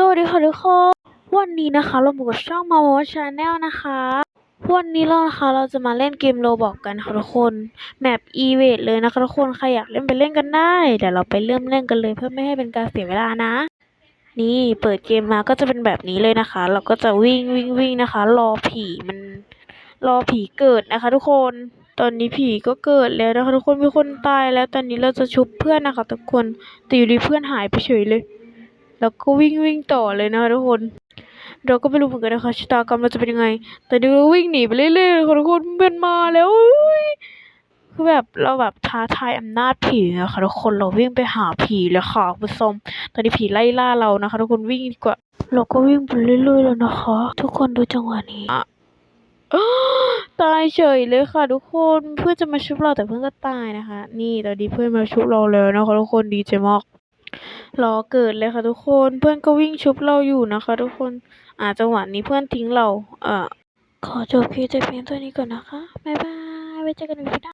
สวัสดีค่ะทุกคนวันนี้นะคะเราอยู่กับช่องมาโมชาแนลนะคะ วันนี้เรานะคะเราจะมาเล่นเกมโรบอกกันค่ะทุกคนแมปอีเวทเลยนะคะทุกคนใครอยากเล่นไปเล่นกันได้เดี๋ยวเราไปเริ่มเล่นกันเลยเพื่อไม่ให้เป็นการเสียเวลานะ นี่เปิดเกมมาก็จะเป็นแบบนี้เลยนะคะ เราก็จะวิ่งวิ่งวิ่งนะคะ รอผีมันรอผีเกิดนะคะ ทุกคนตอนนี้ผีก็เกิดแล้วนะคะทุกคนมีคนตายแล้วตอนนี้เราจะชุบเพื่อนนะคะทุกคนแต่อยู่ดีเพื่อนหายไปเฉยเลย แล้วก็วิ่งวิ่งต่อเลยนะคะทุกคน เราก็ไม่รู้เหมือนกันนะคะชะตากรรมเราจะเป็นยังไง แต่ดีวิ่งหนีไปเรื่อยๆค่ะทุกคนเป็นมาแล้วคือแบบเราแบบท้าทายอำนาจผีอะค่ะทุกคนเราวิ่งไปหาผีเลยค่ะคุณผู้ชมตอนนี้ผีไล่ล่าเรานะคะ ทุกคนวิ่งดีกว่า เราก็วิ่งไปเรื่อยๆแล้วนะคะ ทุกคนดูจังหวะนี้อะตายเฉยเลยค่ะ ทุกคนเพื่อนจะมาชุบเราแต่เพื่อนก็ตายนะคะ นี่ตอนนี้เพื่อนมาชุบเราแล้วนะคะทุกคนดีใจมาก รอเกิดเลยค่ะทุกคน เพื่อนก็วิ่งชุบเราอยู่นะคะ ทุกคนอาจังหวะนี้เพื่อนทิ้งเรา เอ่อขอจบคลิปแต่เพียงเท่านี้ก่อนนะคะบ๊ายบายไว้เจอกันในวิดีโอหน้า